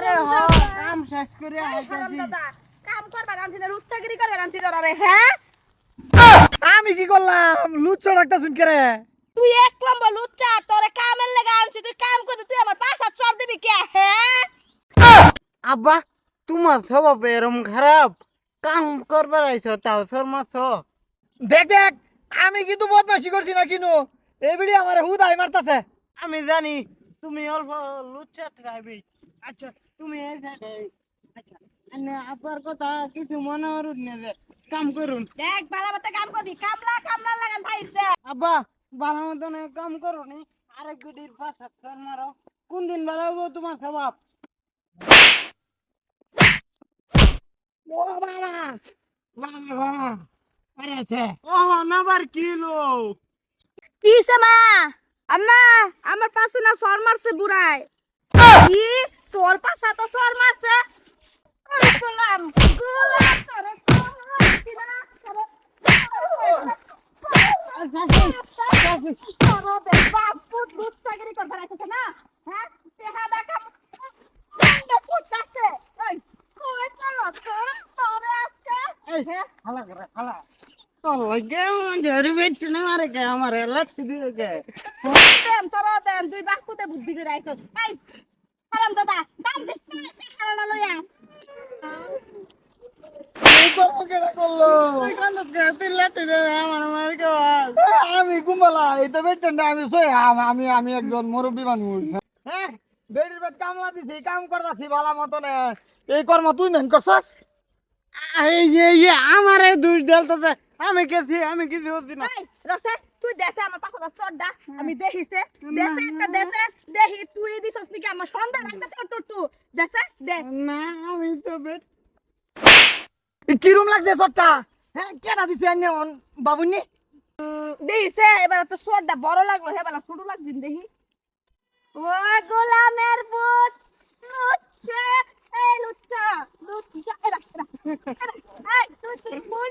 আরে হ কাম শেষ করে আইতাছি কাম করবা রানছি না রুস্তাগিরি করবে রানছি তোরা রে হ্যাঁ? আমি কি করলাম? লুচ্ছ ডাক্তার শুন রে? তুই এক লম্বা লুচ্চা তোরে কামের লেগে আনছি তুই কাম করবি তুই আমার পাঁচ হাত চড় দিবি কে হ্যাঁ? আব্বা তোমার স্বভাব এরম খারাপ। কাম করবার আইছো তাও শর্মাছ দেখ দেখ আমি কিন্তু বদমাশি করছি না কিনু। এই বিড়ি আমার হুদাই মারতাছে। আমি জানি তুমি অল্প লুচ্ছা খাইবি। আচ্ছা তুমি এই সাইডে আচ্ছা এনে আব্বার কথা কিছু মনে করুন না যে কাম করুন। দেখ বালা বাতে কাম করবি। কামলা কামলা লাগান ভাইছে আব্বা ভালো মতন কাম করুনি আরেক গুটির পাঁচ হাত কর মারো। কোন দিন ভালো হব তোমার স্বভাব? ও বাবা। বাবা আরে আছে। ও নাবার কিলো। কিসে মা? আম্মা আমার পাশে না সর মারছে বুড়াই। কি? তোর পাশে তো সর মারছে। গোলাম গোলাম তোরে হ্যাঁ তো বুদ্ধি করে হারাম দাদা দাম আমি কুম্বালা তো বেচছেন আমি আমি আমি একজন মুরব্বী মানুষ হ্যাঁ বেডির বেদ কামলা দিছি কাম করতাছি ভালো মতনে এই কর্ম তুই মেন করছস এই যে আমারে দুষ দেলতেছে আমি গেছি আমি কিছু হচ্ছি না রসে তুই দেশে আমার পাছাটা চড়ডা আমি দেখিছে দেশে একটা দেশে দেহি তুই দিছস নাকি আমার সন্ধ্যা লাগতেছে টুটু দেশে দে না আমি তো বেট কিরম লাগছে সরটা হ্যাঁ কেটা দিছে আন্য বাবুনি দেখিছে এবার তো চড়ডা বড় লাগল হে হেবেলা ছোট লাগছিন দেখি ও গোলামের বুত লুচ্চা এই লুচ্চা লুচ্চা এরা এরা। এই তুই তুই কোন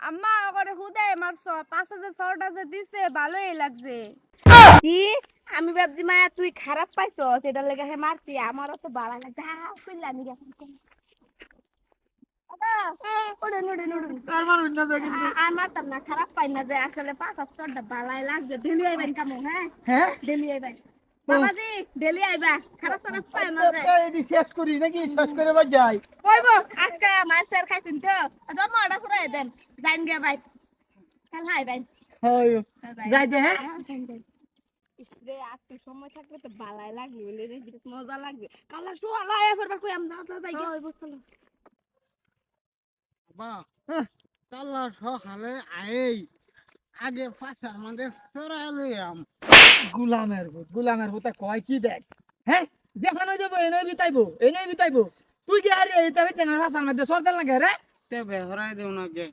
আম্মা ওরে হুদে মারছ পাঁচ হাজার ছটা যে দিছে ভালোই লাগছে। কি আমি ভাবছি মায়া তুই খারাপ পাইছ সেটার লেগে হে মারছি আমারও তো তারপর উন্না দেখি আর মারতাম না খারাপ পাই না যে আসলে পাঁচ হাজারটা ভালাই লাগছে। ডেলি আইবেন কামো হ্যাঁ? হ্যাঁ? ডেলি আইবেন বাবাজি ডেলি আইবা। খারাপ খারাপ পাই না যে এটি শেষ করি নাকি? শেষ করে যাই। আজকে মাছ স্যার খাইছুন তো। জন্ম অর্ডার করে দেন। জান গে ভাই কাল হাই ভাই যাই দে হ্যাঁ। আজকে সময় তো লাগবে মজা কালা কই দাদা যাই বা সকালে আই আগে পাশার মধ্যে সরাই লইয়াম গুলামের ভূত গুলামের ভূত কয় কি দেখ? হ্যাঁ? দেখানো যাব এনেই বিতাইবো এনেই বিতাইবো। তুই কি আরে এই তবে টেনার ভাষার মধ্যে সরতে লাগে রে? তে বেহরাই দেও না গে।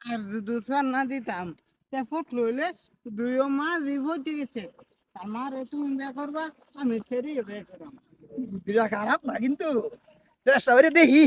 আর যদি সর না দিতাম। তে ফুট লইলে দুইও মাছ রিভোট গেছে। আমার তুমি বিয়ে করবা আমি সেরি বিয়ে করলাম বুদ্ধিটা খারাপ না কিন্তু? চেষ্টা করে দেখি।